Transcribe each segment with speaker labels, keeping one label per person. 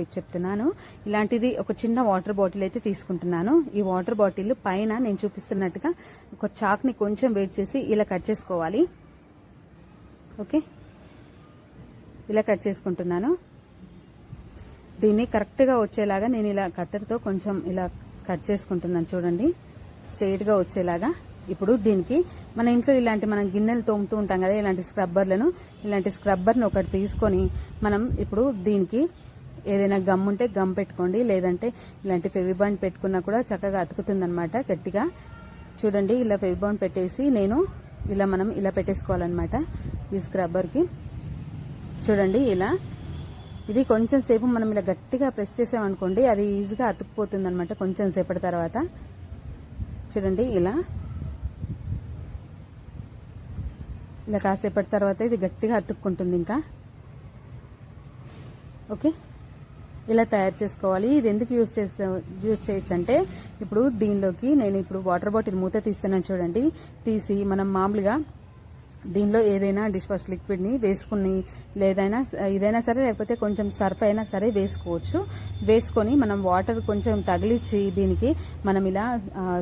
Speaker 1: Tip చెప్తున్నాను. ఇలాంటిది ఒక చిన్న వాటర్ బాటిల్ అయితే తీసుకుంటున్నాను. ఈ వాటర్ బాటిల్ పైన నేను చూపిస్తున్నట్టుగా ఒక చాక్ని కొంచెం వెయిట్ చేసి ఇలా కట్ చేసుకోవాలి. ఓకే? ఇలా కట్ చేసుకుంటున్నాను. దీన్ని కరెక్ట్గా వచ్చేలాగా నేను ఇలా కత్తెరతో కొంచెం ఇలా కట్ చేసుకుంటున్నాను చూడండి. స్ట్రెయిట్గా వచ్చేలాగా. ఇప్పుడు దీనికి మన ఇంట్లో ఇలాంటి మనం గిన్నెలు తోముతూ ఉంటాం కదా ఇలాంటి స్క్రబ్బర్లను ఇలాంటి స్క్రబ్బర్ను ఒకటి తీసుకొని మనం ఇప్పుడు దీనికి ఏదైనా గమ్ ఉంటే గమ్ పెట్టుకోండి లేదంటే ఇలాంటి ఫెవిబాండ్ పెట్టుకున్నా కూడా చక్కగా అతుకుతుంది అనమాట గట్టిగా. చూడండి ఇలా ఫెవిబాండ్ పెట్టేసి నేను ఇలా మనం ఇలా పెట్టేసుకోవాలన్నమాట ఈ స్క్రబ్బర్కి చూడండి ఇలా. ఇది కొంచెం సేపు మనం ఇలా గట్టిగా ప్రెస్ చేసామనుకోండి అది ఈజీగా అతుక్కుపోతుంది అనమాట కొంచెం సేపటి తర్వాత. చూడండి ఇలా. ఇలా కాసేపటి తర్వాత ఇది గట్టిగా అతుక్కుంటుంది ఇంకా. ఓకే? ఇలా తయారు చేసుకోవాలి. ఇది ఎందుకు యూజ్ చేస్తా యూజ్ చేయొచ్చు అంటే ఇప్పుడు దీనిలోకి నేను ఇప్పుడు వాటర్ బాటిల్ మూత తీస్తున్నాను చూడండి. తీసి మనం మామూలుగా దీనిలో ఏదైనా డిష్ వాష్ లిక్విడ్ని వేసుకుని లేదైనా ఇదైనా సరే లేకపోతే కొంచెం సర్ఫ్ అయినా సరే వేసుకోవచ్చు. వేసుకొని మనం వాటర్ కొంచెం తగిలిచ్చి దీనికి మనం ఇలా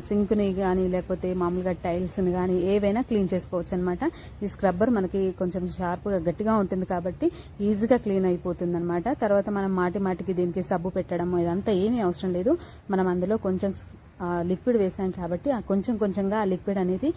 Speaker 1: సింక్ని కానీ లేకపోతే మామూలుగా టైల్స్ని కానీ ఏవైనా క్లీన్ చేసుకోవచ్చు అనమాట ఈ స్క్రబ్బర్ మనకి కొంచెం షార్ప్గా గట్టిగా ఉంటుంది కాబట్టి ఈజీగా క్లీన్ అయిపోతుంది అనమాట తర్వాత మనం మాటి మాటికి దీనికి సబ్బు పెట్టడం ఇదంతా ఏమీ అవసరం లేదు. మనం అందులో కొంచెం లిక్విడ్ వేసాం కాబట్టి కొంచెం కొంచెంగా ఆ లిక్విడ్ అనేది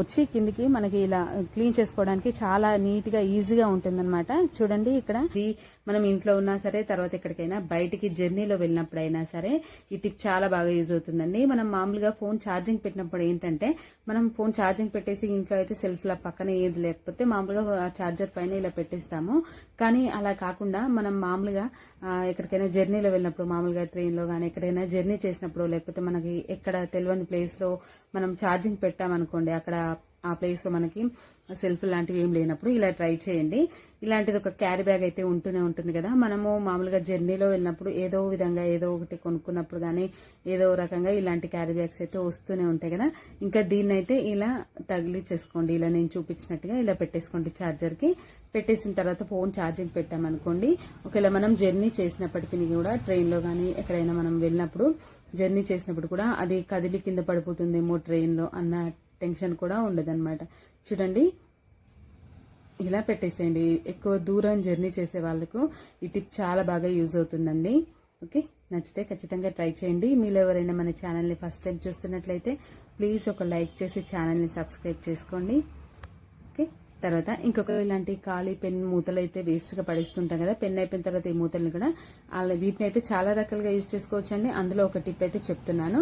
Speaker 1: వచ్చి కిందికి మనకి ఇలా క్లీన్ చేసుకోవడానికి చాలా నీట్గా ఈజీగా ఉంటుందన్నమాట. చూడండి ఇక్కడ ఇది మనం ఇంట్లో ఉన్నా సరే తర్వాత ఎక్కడికైనా బయటికి జర్నీలో వెళ్ళినప్పుడైనా సరే ఈ టిప్ చాలా బాగా యూజ్ అవుతుందండి. మనం మామూలుగా ఫోన్ ఛార్జింగ్ పెట్టినప్పుడు ఏంటంటే మనం ఫోన్ ఛార్జింగ్ పెట్టేసి ఇంట్లో అయితే సెల్ఫ్లా పక్కన ఏది లేకపోతే మామూలుగా ఛార్జర్ పైన ఇలా పెట్టేస్తాము. కానీ అలా కాకుండా మనం మామూలుగా ఎక్కడికైనా జర్నీలో వెళ్ళినప్పుడు మామూలుగా ట్రైన్లో కానీ ఎక్కడైనా జర్నీ చేసినప్పుడు లేకపోతే మనకి ఎక్కడ తెలియని ప్లేస్లో మనం ఛార్జింగ్ పెట్టామనుకోండి అక్కడ ఆ ప్లేస్లో మనకి సెల్ఫ్ లాంటివి ఏం లేనప్పుడు ఇలా ట్రై చేయండి. ఇలాంటిది ఒక క్యారీ బ్యాగ్ అయితే ఉంటూనే ఉంటుంది కదా. మనము మామూలుగా జర్నీలో వెళ్ళినప్పుడు ఏదో విధంగా ఏదో ఒకటి కొనుక్కున్నప్పుడు కానీ ఏదో రకంగా ఇలాంటి క్యారీ బ్యాగ్స్ అయితే వస్తూనే ఉంటాయి కదా. ఇంకా దీన్ని అయితే ఇలా తగిలిచ్చేసుకోండి. ఇలా నేను చూపించినట్టుగా ఇలా పెట్టేసుకోండి ఛార్జర్కి పెట్టేసిన తర్వాత ఫోన్ ఛార్జింగ్ పెట్టామనుకోండి ఒకవేళ మనం జర్నీ చేసినప్పటికీ కూడా ట్రైన్లో కానీ ఎక్కడైనా మనం వెళ్ళినప్పుడు జర్నీ చేసినప్పుడు కూడా అది కదిలి కింద పడిపోతుందేమో ట్రైన్లో అన్న టెన్షన్ కూడా ఉండదన్నమాట. చూడండి ఇలా పెట్టేసేయండి. ఎక్కువ దూరం జర్నీ చేసే వాళ్ళకు ఈ టిప్ చాలా బాగా యూజ్ అవుతుందండి. ఓకే? నచ్చితే ఖచ్చితంగా ట్రై చేయండి. మీలో ఎవరైనా మన ఛానల్ని ఫస్ట్ టైం చూస్తున్నట్లయితే ప్లీజ్ ఒక లైక్ చేసి ఛానల్ని సబ్స్క్రైబ్ చేసుకోండి. ఓకే? తర్వాత ఇంకొక ఇలాంటి ఖాళీ పెన్ మూతలు అయితే వేస్ట్గా పడిస్తుంటాం కదా పెన్ అయిపోయిన తర్వాత ఈ మూతల్ని కూడా వీటిని అయితే చాలా రకాలుగా యూజ్ చేసుకోవచ్చు అండి అందులో ఒక టిప్ అయితే చెప్తున్నాను.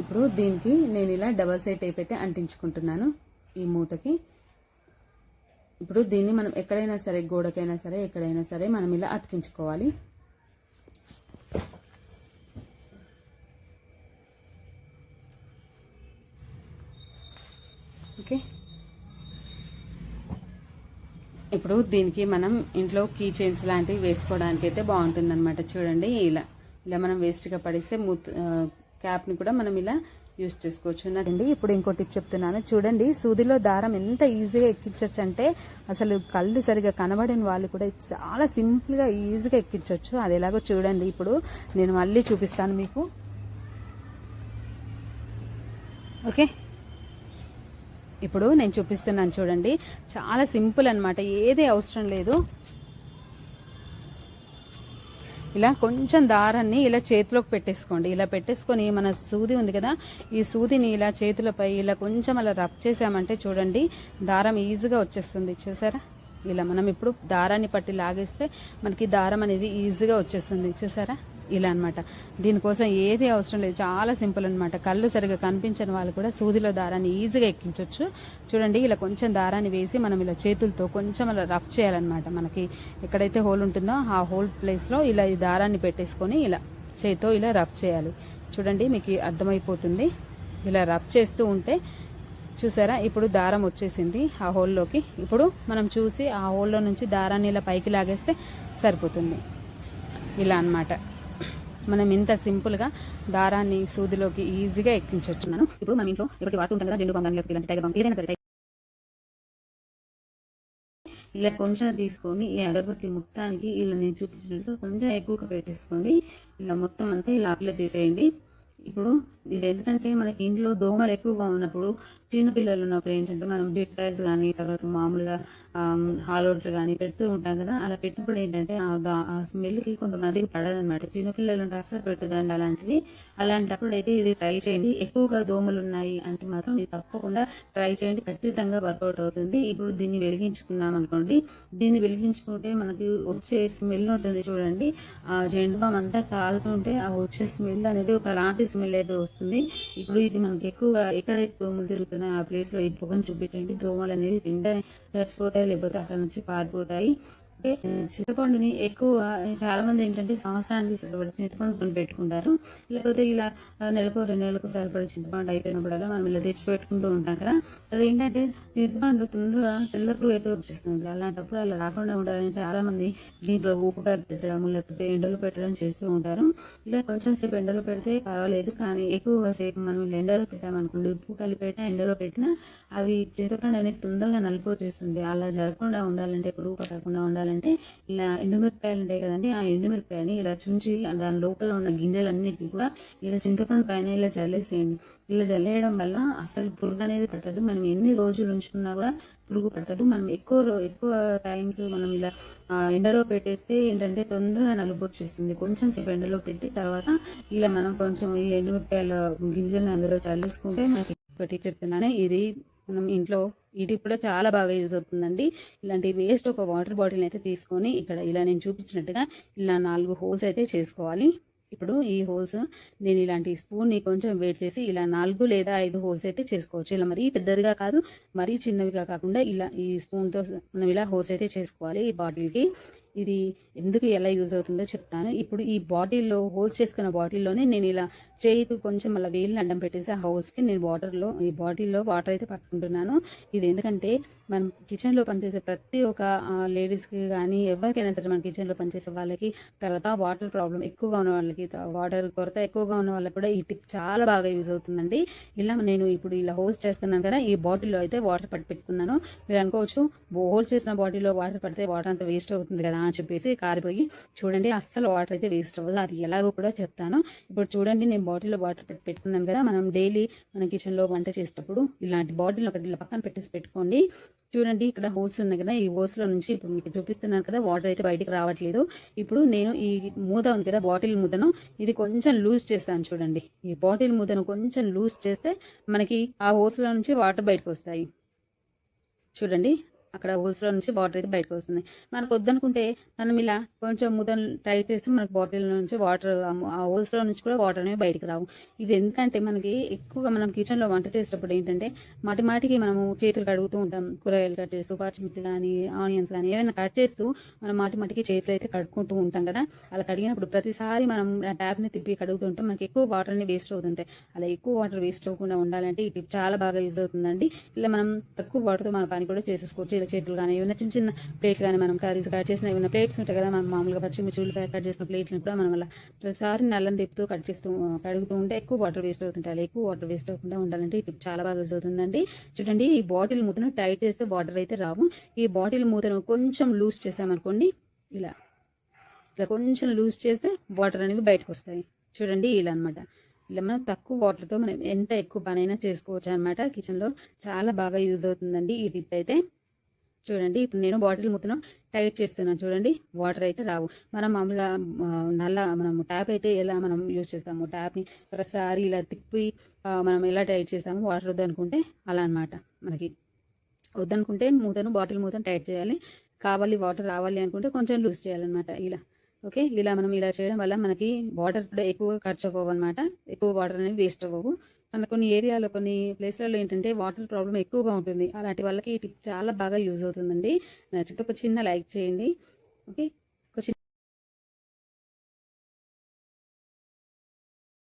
Speaker 1: ఇప్పుడు దీనికి నేను ఇలా డబల్ సైడ్ టేప్ అయితే అంటించుకుంటున్నాను ఈ మూతకి. ఇప్పుడు దీన్ని మనం ఎక్కడైనా సరే గోడకైనా సరే ఎక్కడైనా సరే మనం ఇలా అతికించుకోవాలి. ఓకే. ఇప్పుడు దీనికి మనం ఇంట్లో కీ చైన్స్ లాంటివి వేసుకోవడానికి అయితే బాగుంటుంది అనమాట చూడండి ఇలా ఇలా మనం వేస్ట్గా పడేస్తే మూత క్యాప్ని కూడా మనం ఇలా యూస్ చేసుకోవచ్చు. అండి ఇప్పుడు ఇంకో టిప్ చెప్తున్నాను. చూడండి సూదిలో దారం ఎంత ఈజీగా ఎక్కించవచ్చు అంటే అసలు కళ్ళు సరిగా కనబడిన వాళ్ళు కూడా చాలా సింపుల్గా ఈజీగా ఎక్కించవచ్చు అది ఎలాగో చూడండి. ఇప్పుడు నేను మళ్ళీ చూపిస్తాను మీకు. ఓకే? ఇప్పుడు నేను చూపిస్తున్నాను చూడండి. చాలా సింపుల్ అనమాట ఏది అవసరం లేదు. ఇలా కొంచెం దారాన్ని ఇలా చేతిలోకి పెట్టేసుకోండి. ఇలా పెట్టేసుకొని మన సూది ఉంది కదా ఈ సూదిని ఇలా చేతులపై ఇలా కొంచెం అలా రబ్ చేసామంటే చూడండి దారం ఈజీగా వచ్చేస్తుంది. చూసారా? ఇలా మనం ఇప్పుడు దారాన్ని పట్టి లాగేస్తే మనకి దారం అనేది ఈజీగా వచ్చేస్తుంది. చూసారా? ఇలా అనమాట దీనికోసం ఏది అవసరం లేదు. చాలా సింపుల్ అనమాట కళ్ళు సరిగా కనిపించని వాళ్ళు కూడా సూదిలో దారాన్ని ఈజీగా ఎక్కించవచ్చు చూడండి ఇలా కొంచెం దారాన్ని వేసి మనం ఇలా చేతులతో కొంచెం అలా రఫ్ చేయాలన్నమాట. మనకి ఎక్కడైతే హోల్ ఉంటుందో ఆ హోల్ ప్లేస్లో ఇలా ఈ దారాన్ని పెట్టేసుకొని ఇలా చేతితో ఇలా రఫ్ చేయాలి. చూడండి మీకు అర్థమైపోతుంది. ఇలా రఫ్ చేస్తూ ఉంటే చూసారా ఇప్పుడు దారం వచ్చేసింది ఆ హోల్లోకి ఇప్పుడు మనం చూసి ఆ హోల్లో నుంచి దారాన్ని ఇలా పైకి లాగేస్తే సరిపోతుంది. ఇలా అనమాట మనం ఇంత సింపుల్గా దారాన్ని సూదిలోకి ఈజీగా ఎక్కించవచ్చు ఇప్పుడు మనం ఇంట్లో ఎప్పటి వాడుతుంటాం కదా జెండు బంగారం లేకపోతే ఇలాంటి టైగర్ బంగారం ఏదైనా సరే ఇలా కొంచెం తీసుకొని ఈ అగరబత్తి మొత్తానికి ఇలా నేను చూపించినట్టు కొంచెం ఎక్కువగా పెట్టేసుకోండి. ఇలా మొత్తం అంతా ఇలా అప్లై చేసేయండి. ఇప్పుడు ఇది ఎందుకంటే మనకి ఇంట్లో దోమలు ఎక్కువగా ఉన్నప్పుడు చిన్న పిల్లలు ఉన్నప్పుడు ఏంటంటే మనం బిట్టర్స్ కానీ తర్వాత మామూలుగా హాల్ హాలోట్లు కానీ పెడుతూ ఉంటాం కదా అలా పెట్టినప్పుడు ఏంటంటే ఆ స్మెల్కి కొంతమందికి పడదనమాట చిన్నపిల్లలు ఉంటే అసలు పెట్టదండి అలాంటివి. అలాంటప్పుడు అయితే ఇది ట్రై చేయండి. ఎక్కువగా దోమలు ఉన్నాయి అంటే మాత్రం ఇది తప్పకుండా ట్రై చేయండి. ఖచ్చితంగా వర్కౌట్ అవుతుంది. ఇప్పుడు దీన్ని వెలిగించుకున్నాం అనుకోండి. దీన్ని వెలిగించుకుంటే మనకి వచ్చే స్మెల్ ఉంటుంది చూడండి. ఆ జెండుబామ్ అంతా కాలుతుంటే ఆ వచ్చే స్మెల్ అనేది ఒక లాంటి స్మెల్ అయితే వస్తుంది. ఇప్పుడు ఇది మనకి ఎక్కువగా ఎక్కడైతే దోమలు తిరుగుతున్నాయో ఆ ప్లేస్లో ఈ పొగను చూపించండి. దోమలు అనేది తింటే చచ్చిపోతాయి. లేకపోతే అక్కడ నుంచి పారిపోతాయి. చింతపండుని ఎక్కువ చాలా మంది ఏంటంటే సంవత్సరానికి సరిపడే చింతపండు కొని పెట్టుకుంటారు లేకపోతే ఇలా నెలకు రెండు నెలలకు సరిపడే చింతపండు అయిపోయినప్పుడల్లా మనం ఇలా తెచ్చి పెట్టుకుంటూ ఉంటాం కదా. అది ఏంటంటే చింతపండు తొందరగా తెల్లప్పుడు అయితే వచ్చేస్తుంది. అలాంటప్పుడు అలా రాకుండా ఉండాలని చాలా మంది దీంట్లో ఉప్పు పెట్టడం లేకపోతే ఎండలో పెట్టడం చేస్తూ ఉంటారు. ఇలా కొంచెం సేపు ఎండలో పెడితే పర్వాలేదు కానీ ఎక్కువ సేపు మనం ఎండలో పెట్టామనుకోండి ఉప్పు కలిపి పెట్టినా ఎండలో పెట్టినా అవి చింతపండు అనేది తొందరగా నలుపు వచ్చేస్తుంది అలా జరగకుండా ఉండాలంటే పురుగు పట్టకుండా ఉండాలంటే ఇలా ఎండుమిరపకాయలు ఉంటాయి కదండి ఆ ఎండుమిరపకాయని ఇలా చుంచి దాని లోపల ఉన్న గింజలన్నిటిని కూడా ఇలా చింతపండు పైన ఇలా చల్లేసేయండి. ఇలా చల్లేయడం వల్ల అసలు పురుగు అనేది పట్టదు. మనం ఎన్ని రోజులు ఉంచుకున్నా కూడా పురుగు పట్టదు. మనం ఎక్కువ ఎక్కువ టైమ్స్ మనం ఇలా ఎండలో పెట్టేస్తే ఏంటంటే తొందరగా నలుపు వచ్చేస్తుంది. కొంచెం సేపు ఎండలో పెట్టి తర్వాత ఇలా మనం కొంచెం ఈ ఎండుమిరపకాయల గింజలను అందులో చల్లేసుకుంటే మనకి ఒకటి చెప్తున్నాను ఇది మనం ఇంట్లో ఇది కూడా చాలా బాగా యూజ్ అవుతుందండి. ఇలాంటి వేస్ట్ ఒక వాటర్ బాటిల్ అయితే తీసుకొని ఇక్కడ ఇలా నేను చూపించినట్టుగా ఇలా నాలుగు హోల్స్ అయితే చేసుకోవాలి. ఇప్పుడు ఈ హోల్స్ నేను ఇలాంటి స్పూన్ని కొంచెం వేట్ చేసి ఇలా నాలుగు లేదా ఐదు హోల్స్ అయితే చేసుకోవచ్చు. ఇలా మరీ పెద్దదిగా కాదు మరీ చిన్నవిగా కాకుండా ఇలా ఈ స్పూన్తో మనం ఇలా హోల్స్ అయితే చేసుకోవాలి ఈ బాటిల్కి ఇది ఎందుకు ఎలా యూజ్ అవుతుందో చెప్తాను. ఇప్పుడు ఈ బాటిల్లో హోల్స్ చేసుకున్న బాటిల్లోనే నేను ఇలా చేయికి కొంచెం అలా వేలు అడ్డం పెట్టేసి ఆ హోల్స్కి నేను వాటర్లో ఈ బాటిల్లో వాటర్ అయితే పట్టుకుంటున్నాను. ఇది ఎందుకంటే మనం కిచెన్లో పనిచేసే ప్రతి ఒక్క లేడీస్కి కానీ ఎవరికైనా సరే మన కిచెన్లో పనిచేసే వాళ్ళకి తర్వాత వాటర్ ప్రాబ్లం ఎక్కువగా ఉన్న వాళ్ళకి వాటర్ కొరత ఎక్కువగా ఉన్న వాళ్ళకి కూడా ఈ టిప్ చాలా బాగా యూజ్ అవుతుందండి. ఇలా నేను ఇప్పుడు ఇలా హోల్స్ చేస్తున్నాను కదా ఈ బాటిల్లో అయితే వాటర్ పట్టి పెట్టుకున్నాను. మీరు అనుకోవచ్చు హోల్ చేసిన బాటిల్లో వాటర్ పడితే వాటర్ అంతా వేస్ట్ అవుతుంది కదా. చెప్పేసి కారిపోయి చూడండి అస్సలు వాటర్ అయితే వేస్ట్ అవ్వదు. అది ఎలాగో కూడా చెప్తాను. ఇప్పుడు చూడండి నేను బాటిల్లో వాటర్ పెట్టి పెట్టుకున్నాను కదా మనం డైలీ మన కిచెన్లో వంట చేసేటప్పుడు ఇలాంటి బాటిల్ ఒకటి ఇలా పక్కన పెట్టేసి పెట్టుకోండి. చూడండి ఇక్కడ హోల్స్ ఉంది కదా ఈ హోల్స్లో నుంచి ఇప్పుడు మీకు చూపిస్తున్నాను కదా వాటర్ అయితే బయటికి రావట్లేదు. ఇప్పుడు నేను ఈ మూత ఉంది కదా బాటిల్ మూతను ఇది కొంచెం లూజ్ చేస్తాను చూడండి. ఈ బాటిల్ మూతను కొంచెం లూజ్ చేస్తే మనకి ఆ హోల్స్లో నుంచి వాటర్ బయటకు వస్తాయి. చూడండి అక్కడ హోల్స్లో నుంచి వాటర్ అయితే బయటకు వస్తుంది. మనకు వద్దనుకుంటే మనం ఇలా కొంచెం ముద్దను టైట్ చేస్తే మనకు బాటిల్ నుంచి వాటర్ ఆ హోల్స్లో నుంచి కూడా వాటర్ అనేవి బయటకు రావు. ఇది ఎందుకంటే మనకి ఎక్కువగా మనం కిచెన్లో వంట చేసేటప్పుడు ఏంటంటే మాటి మాటికి మనము చేతులు కడుగుతూ ఉంటాం. కూరగాయలు కట్ చేస్తూ పచ్చిమిర్చి కానీ ఆనియన్స్ కానీ ఏమైనా కట్ చేస్తూ మనం మాటి మాటికి చేతులు అయితే కడుక్కుంటూ ఉంటాం కదా. అలా కడిగినప్పుడు ప్రతిసారి మనం ట్యాప్ని తిప్పి కడుగుతూ ఉంటాం మనకి ఎక్కువ వాటర్ అనేవి వేస్ట్ అవుతుంటాయి. అలా ఎక్కువ వాటర్ వేస్ట్ అవ్వకుండా ఉండాలంటే ఈ టిప్ చాలా బాగా యూజ్ అవుతుందండి. ఇలా మనం తక్కువ వాటర్తో మన పని కూడా చేసేసుకోవచ్చు. ఇలా చెట్లు కానీ ఏమైనా చిన్న చిన్న ప్లేట్లు కానీ మనం కర్రీస్ కట్ చేసిన ఏమైనా ప్లేట్స్ ఉంటాయి కదా మనం మామూలుగా పచ్చిమిర్చి ఉల్లిపాయ కట్ చేసిన ప్లేట్ని కూడా మనం అలా ప్రతిసారి నల్లని తిప్పుతూ కట్ చేస్తూ కడుగుతూ ఉంటే ఎక్కువ వాటర్ వేస్ట్ అవుతుంటాయి. ఎక్కువ వాటర్ వేస్ట్ అవ్వకుండా ఉండాలంటే ఇది చాలా బాగా యూజ్ అవుతుందండి. చూడండి ఈ బాటిల్ మూతను టైట్ చేస్తే వాటర్ అయితే రావు. ఈ బాటిల్ మూతను కొంచెం లూజ్ చేసామనుకోండి ఇలా ఇలా కొంచెం లూజ్ చేస్తే వాటర్ అనేవి బయటకు వస్తాయి. చూడండి ఇలా అనమాట ఇలా మనం తక్కువ వాటర్తో మనం ఎంత ఎక్కువ పనైనా చేసుకోవచ్చు అనమాట కిచెన్లో చాలా బాగా యూజ్ అవుతుందండి ఈ టిప్ అయితే. చూడండి ఇప్పుడు నేను బాటిల్ మూతను టైట్ చేస్తున్నాను. చూడండి వాటర్ అయితే రావు. మనం మామూలుగా నల్ల మనం ట్యాప్ అయితే ఎలా మనం యూజ్ చేస్తాము ట్యాప్ని ప్రతిసారి ఇలా తిప్పి మనం ఎలా టైట్ చేస్తాము వాటర్ వద్దనుకుంటే అలా అనమాట మనకి. వద్దనుకుంటే మూతను బాటిల్ మూతను టైట్ చేయాలి. కావాలి వాటర్ రావాలి అనుకుంటే కొంచెం లూజ్ చేయాలన్నమాట ఇలా. ఓకే? ఇలా మనం ఇలా చేయడం వల్ల మనకి వాటర్ కూడా ఎక్కువ ఖర్చు అవ్వవు అనమాట ఎక్కువ వాటర్ అనేవి వేస్ట్ అవ్వవు. కొన్ని ఏరియాలో కొన్ని ప్లేస్లలో ఏంటంటే వాటర్ ప్రాబ్లం ఎక్కువగా ఉంటుంది. అలాంటి వాళ్ళకి ఈ టిప్ చాలా బాగా యూజ్ అవుతుందండి. నచ్చితే ఒక చిన్న లైక్ చేయండి. ఓకే? ఒక చిన్న